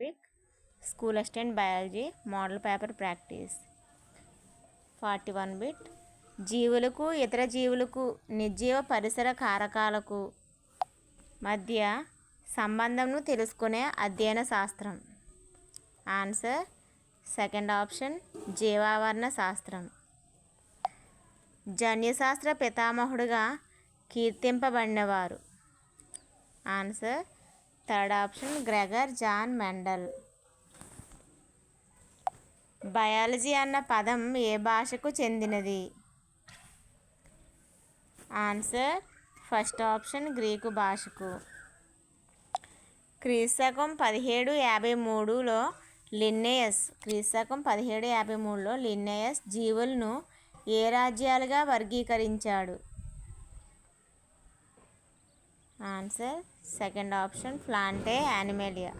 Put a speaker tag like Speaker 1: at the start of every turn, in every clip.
Speaker 1: Topic school assistant biology model paper practice. Forty one bit. జీవులకు ఇతర జీవులకు నిర్జీవ పరిసర కారకాలకు మధ్య సంబంధంను తెలుసుకునే అధ్యయన శాస్త్రం. ఆన్సర్ సెకండ్ ఆప్షన్ జీవావరణ శాస్త్రం. జన్యుశాస్త్ర పితామహుడుగా కీర్తింపబడినవారు. Answer third option Gregor John Mendel biology అన్న పదం ఏ భాషకు చెందినది? ఆన్సర్ ఫస్ట్ ఆప్షన్ గ్రీకు భాషకు. క్రీస్తకం పదిహేడు యాభై మూడులో లిన్నేయస్ క్రీస్తకం పదిహేడు యాభై మూడులో లిన్నేయస్ జీవులను ఏ రాజ్యాలుగా వర్గీకరించాడు? Answer second option Plantae Animalia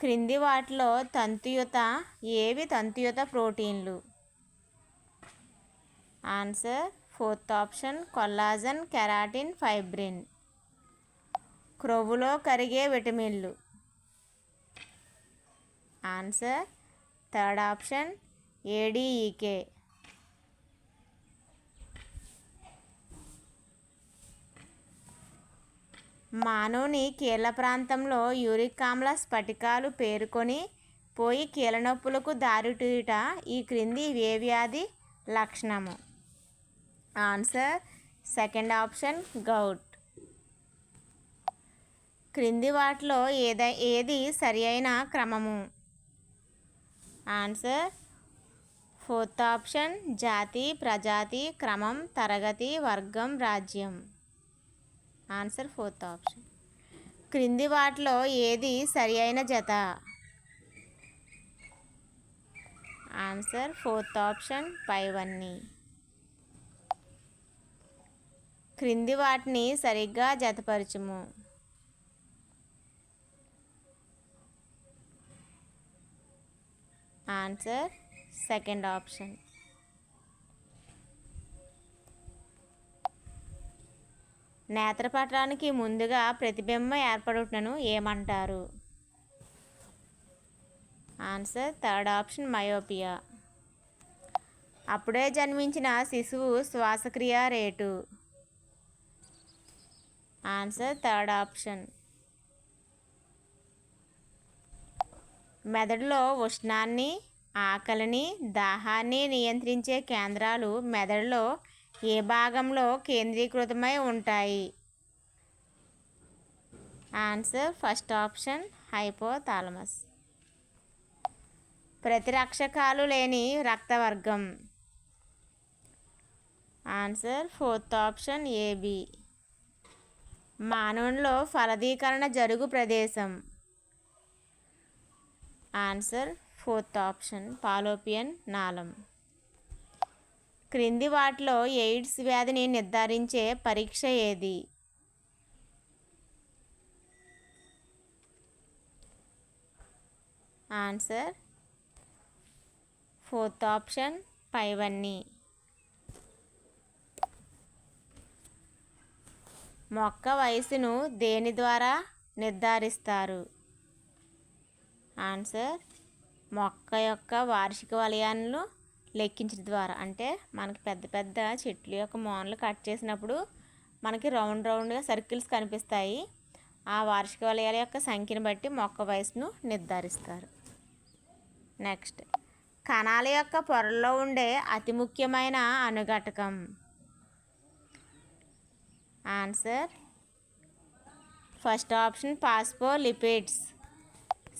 Speaker 1: క్రింది వాటిలో తంతుయుత ఏవి తంతుయుత ప్రోటీన్లు? Answer fourth option collagen keratin fibrin. క్రొవ్వులో కరిగే విటమిన్లు. Answer third option A D E K. మానవుని కీళ్ళ ప్రాంతంలో యూరిక్ ఆమ్ల స్ఫటికాలు పేరుకొని పోయి కీళ్ళ నొప్పులకు దారితీయుట ఈ క్రింది ఏ వ్యాధి లక్షణము. Answer second option gout. క్రింది వాటిలో ఏదై ఏది సరి అయిన క్రమము? ఆన్సర్ ఫోర్త్ ఆప్షన్ జాతి ప్రజాతి క్రమం తరగతి వర్గం రాజ్యం. ఆన్సర్ ఫోర్త్ ఆప్షన్ క్రింది వాటిలో ఏది సరి అయిన జత? ఆన్సర్ ఫోర్త్ ఆప్షన్ పైవన్నీ. క్రింది వాటిని సరిగ్గా జతపరచుము. Answer second option. నేత్రపటానికి ముందుగా ప్రతిబింబం ఏర్పడుటను ఏమంటారు? Answer third option myopia. అప్పుడే జన్మించిన శిశువు శ్వాసక్రియ రేటు. Answer third option. మెదడులో ఉష్ణాన్ని ఆకలిని దాహాన్ని నియంత్రించే కేంద్రాలు మెదడులో ఏ భాగంలో కేంద్రీకృతమై ఉంటాయి? Answer first option hypothalamus. ప్రతిరక్షకాలు లేని రక్తవర్గం. Answer fourth option AB. మానవునిలో ఫలదీకరణ జరుగు ప్రదేశం. ఆన్సర్ ఫోర్త్ ఆప్షన్ పాలోపియన్ నాళం. క్రింది వాటిలో ఎయిడ్స్ వ్యాధిని నిర్ధారించే పరీక్ష ఏది? ఆన్సర్ ఫోర్త్ ఆప్షన్ పైవన్నీ. మొక్క వయసును దేని ద్వారా నిర్ధారిస్తారు? ఆన్సర్ మొక్క యొక్క వార్షిక వలయాలను లెక్కించడం ద్వారా అంటే మనకి పెద్ద పెద్ద చెట్లు యొక్క మోనలు కట్ చేసినప్పుడు మనకి రౌండ్ రౌండ్గా సర్కిల్స్ కనిపిస్తాయి. ఆ వార్షిక వలయాల యొక్క సంఖ్యను బట్టి మొక్క వయసును నిర్ధారిస్తారు. నెక్స్ట్ కణాల యొక్క పొరల్లో ఉండే అతి ముఖ్యమైన అనుఘటకం answer first option phospholipids.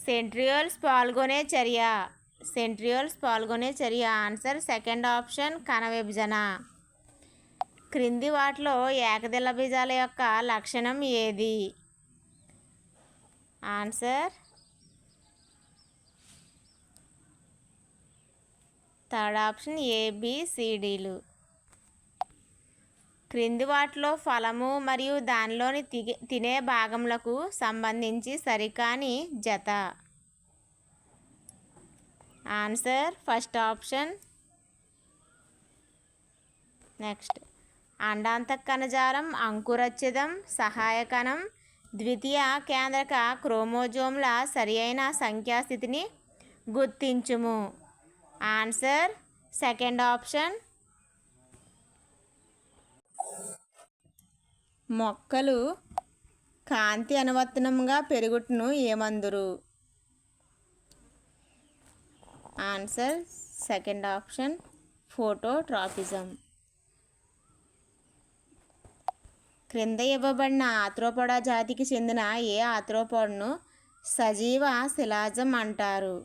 Speaker 1: Centrioles పాల్గొనే చర్య. సెంట్రియోల్స్ పాల్గొనే చర్య ఆన్సర్ సెకండ్ ఆప్షన్ కణ విభజన క్రింది వాటిలో ఏకదిల బీజాల యొక్క లక్షణం ఏది? ఆన్సర్ థర్డ్ ఆప్షన్ ఏబిసిడీలు క్రింది వాటిలో ఫలము మరియు దానిలోని తిగే తినే భాగములకు సంబంధించి సరికాని జత. ఆన్సర్ ఫస్ట్ ఆప్షన్ నెక్స్ట్ అండాంత కణజాలం అంకురచ్ఛిదం సహాయకణం. ద్వితీయ కేంద్రక క్రోమోజోమ్ల సరి అయిన సంఖ్యాస్థితిని గుర్తించుము. ఆన్సర్ సెకండ్ ఆప్షన్ మొక్కలు కాంతి అనువర్తనంగా పెరుగుటను ఏమందురు? Answer second option phototropism. క్రింద ఇవ్వబడిన ఆత్రోపొడా జాతికి చెందిన ఏ ఆత్రోపొడను సజీవ శిలాజం అంటారు?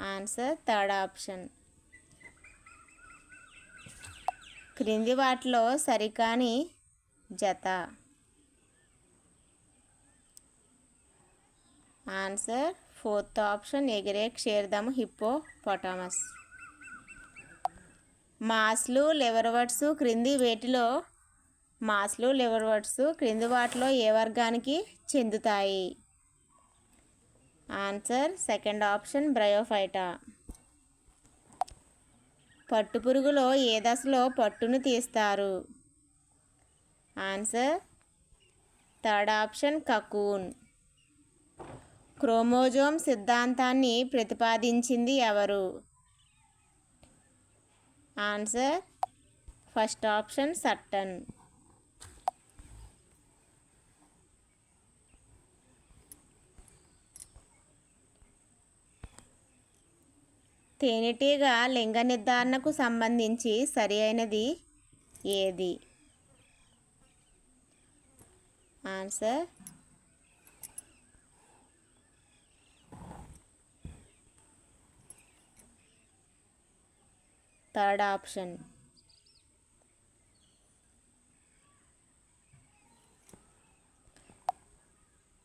Speaker 1: Answer third option. క్రింది వాటిలో సరికాని జత. ఆన్సర్ ఫోర్త్ ఆప్షన్ ఎగిరే క్షీరదము హిప్పో పొటామస్ మాస్లు లివర్వర్డ్స్ క్రింది వేటిలో మాస్లు లివర్వర్డ్స్ క్రింది వాటిలో ఏ వర్గానికి చెందుతాయి? Answer second option bryophyta. పట్టుపురుగులో ఏ దశలో పట్టును తీస్తారు? Answer third option cocoon. Chromosome సిద్ధాంతాన్ని ప్రతిపాదించింది ఎవరు? Answer first option Sutton. తేనెటీగ లింగ నిర్ధారణకు సంబంధించి సరి అయినది ఏది? Answer? Third option.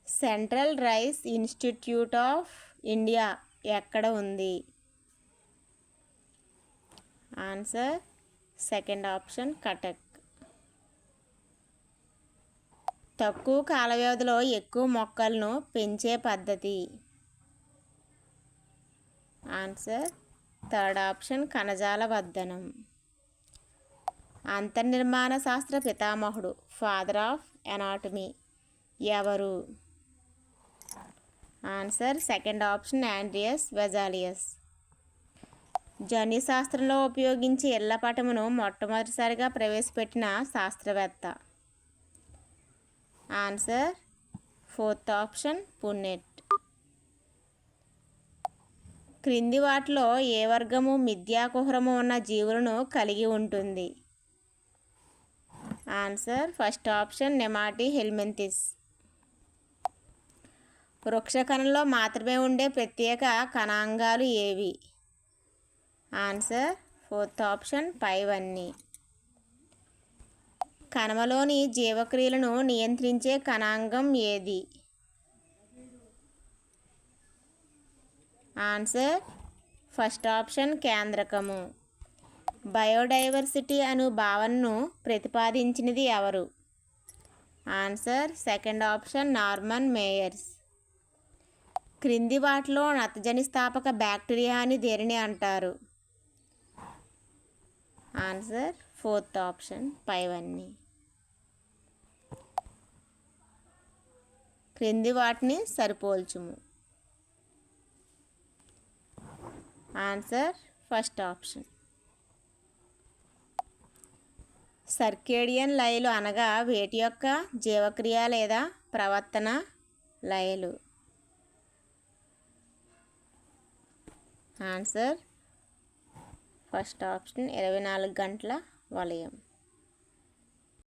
Speaker 1: Central rice institute of India ఎక్కడ ఉంది? ఆన్సర్ సెకండ్ ఆప్షన్ కటక్ తక్కువ కాల వ్యవధిలో ఎక్కువ మొక్కలను పెంచే పద్ధతి. ఆన్సర్ థర్డ్ ఆప్షన్ కణజాల వర్ధనం. అంతర్నిర్మాణ శాస్త్ర పితామహుడు ఫాదర్ ఆఫ్ ఎనాటమీ ఎవరు? Answer second option Andreas Vesalius జన్యుశాస్త్రంలో ఉపయోగించే ఉపయోగించి పటమును మొట్టమొదటిసారిగా ప్రవేశపెట్టిన శాస్త్రవేత్త. ఆన్సర్ ఫోర్త్ ఆప్షన్ పున్నెట్ క్రింది వాటిలో ఏ వర్గము మిథ్యాకుహరము ఉన్న జీవులను కలిగి ఉంటుంది? Answer first option nemathelminthes వృక్షకణంలో మాత్రమే ఉండే ప్రత్యేక కణాంగాలు ఏవి? ఆన్సర్ ఫోర్త్ ఆప్షన్ పైవన్నీ కణమలోని జీవక్రియలను నియంత్రించే కణాంగం ఏది? ఆన్సర్ ఫస్ట్ ఆప్షన్ కేంద్రకము. బయోడైవర్సిటీ అను భావనను ప్రతిపాదించినది ఎవరు? Answer second option Norman Myers క్రింది వాటిలో నత్తజని స్థాపక బ్యాక్టీరియా అని దేనిని అంటారు? ఆన్సర్ ఫోర్త్ ఆప్షన్ పైవన్నీ క్రింది వాటిని సరిపోల్చుము. ఆన్సర్ ఫస్ట్ ఆప్షన్ సర్కేడియన్ లయలు అనగా వేటి యొక్క జీవక్రియ లేదా ప్రవర్తన లయలు? ఆన్సర్ ఫస్ట్ ఆప్షన్ ఇరవై నాలుగు గంటల వలయం.